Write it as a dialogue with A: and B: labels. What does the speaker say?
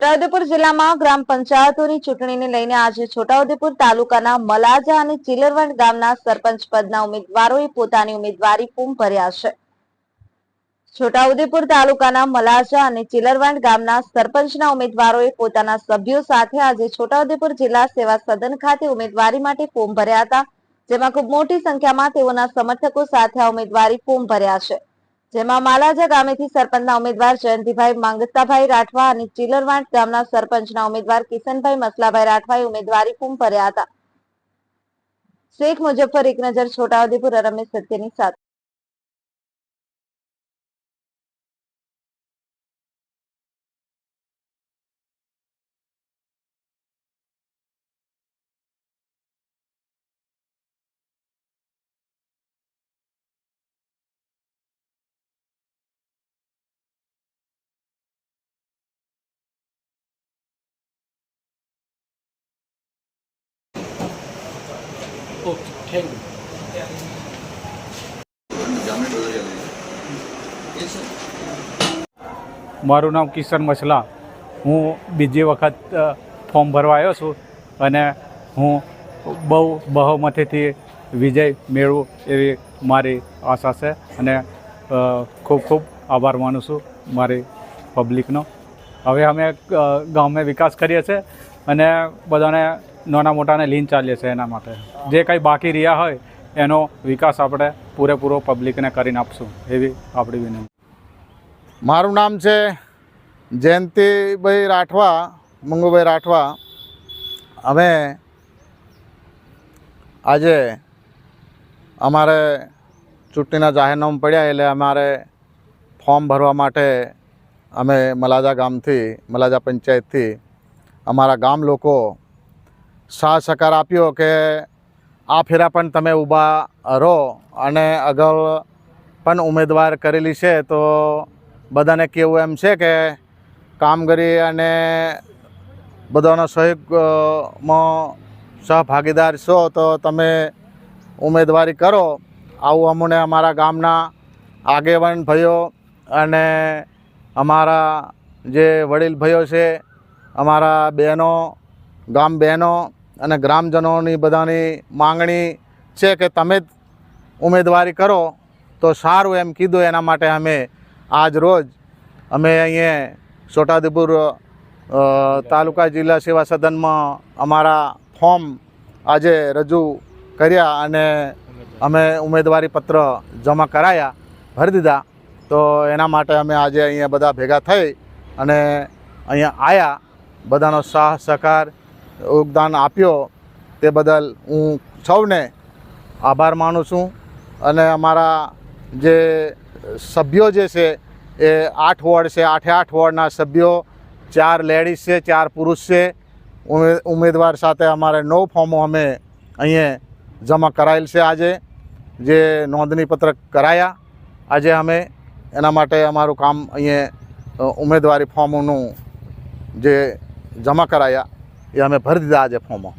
A: છોટાઉદેપુર જિલ્લામાં ગ્રામ પંચાયતોની ચૂંટણીને લઈને આજે છોટાઉદેપુર તાલુકાના મલાજા અને ચિલરવંડ ગામના સરપંચ પદના ઉમેદવારોએ પોતાની ઉમેદવારી ફોર્મ ભર્યા છે. છોટાઉદેપુર તાલુકાના મલાજા અને ચિલરવંડ ગામના સરપંચના ઉમેદવારોએ પોતાના સભ્યો સાથે આજે છોટાઉદેપુર જિલ્લા સેવા સદન ખાતે ઉમેદવારી માટે ફોર્મ ભર્યા હતા, જેમાં ખૂબ મોટી સંખ્યામાં તેઓના સમર્થકો સાથે આ ઉમેદવારી ફોર્મ ભર્યા છે. જેમાં માલાજા ગામેથી સરપંચના ઉમેદવાર જયંતિભાઈ માંગતાભાઈ રાઠવા અને ચિલરવાંટ ગામના સરપંચના ઉમેદવાર કિશનભાઈ મસલાભાઈ રાઠવાએ ઉમેદવારી ફોર્મ ભર્યા હતા. શેખ મુજફ્ફર, એક નજર, છોટાઉદેપુર, રમેશ સત્યની સાથે.
B: Thank you.
C: મારું નામ કિશન મસલા. હું બીજી વખત ફોર્મ ભરવા આવ્યો છું અને હું બહુ બહુમતીથી વિજય મેળવું એવી મારી આશા છે અને ખૂબ ખૂબ આભાર માનું છું મારી પબ્લિકનો. હવે અમે ગામે વિકાસ કરીએ છીએ અને બધાને નાના મોટાને લીન ચાલીએ છીએ એના માટે. જે કંઈ બાકી રહ્યા હોય, એનો વિકાસ આપણે પૂરેપૂરો પબ્લિકને કરીને આપશું, એવી આપણી વિનંતી.
D: મારું નામ છે જયંતિભાઈ રાઠવા, મંગુભાઈ રાઠવા. અમે આજે અમારે ચૂંટણીના જાહેરનામું પડ્યા એટલે અમારે ફોર્મ ભરવા માટે અમે મલાજા ગામથી, મલાજા પંચાયતથી અમારા ગામ લોકો સાથ સહકાર આપ્યો કે આ ફેરા પણ તમે ઊભા રહો અને અગાઉ પણ ઉમેદવાર કરેલી છે, તો બધાને કેવું એમ છે કે કામગીરી અને બધાનો સહયોગમાં સહભાગીદાર છો, તો તમે ઉમેદવારી કરો. આવું અમને અમારા ગામના આગેવાન ભાઈઓ અને અમારા જે વડીલ ભાઈઓ છે, અમારા બહેનો ગામ બહેનો અને ગ્રામજનોની બધાની માંગણી છે કે તમે જ ઉમેદવારી કરો, તો સારું એમ કીધું. એના માટે અમે આજ રોજ અમે અહીંયા છોટાઉદેપુર તાલુકા જિલ્લા સેવા સદનમાં અમારા ફોર્મ આજે રજૂ કર્યા અને અમે ઉમેદવારી પત્ર જમા કરાયા, ભરી દીધા. તો એના માટે અમે આજે અહીંયા બધા ભેગા થઈ અને અહીંયા આવ્યા બધાનો સાહ સહકાર યોગદાન આપ્યો તે બદલ હું સૌને આભાર માનું છું. અને અમારા જે સભ્યો જે છે એ આઠ વોર્ડ છે, આઠે આઠ વોર્ડના સભ્યો, ચાર લેડીઝ છે, ચાર પુરુષ છે. ઉમેદવાર સાથે અમારે નવ ફોર્મો અમે અહીંયા જમા કરાયેલ છે આજે, જે નોંધણીપત્રક કરાયા. આજે અમે એના માટે અમારું કામ અહીંયા ઉમેદવારી ફોર્મોનું જે જમા કરાયા. એ અમે ભરી દીધા આજે ફોર્મો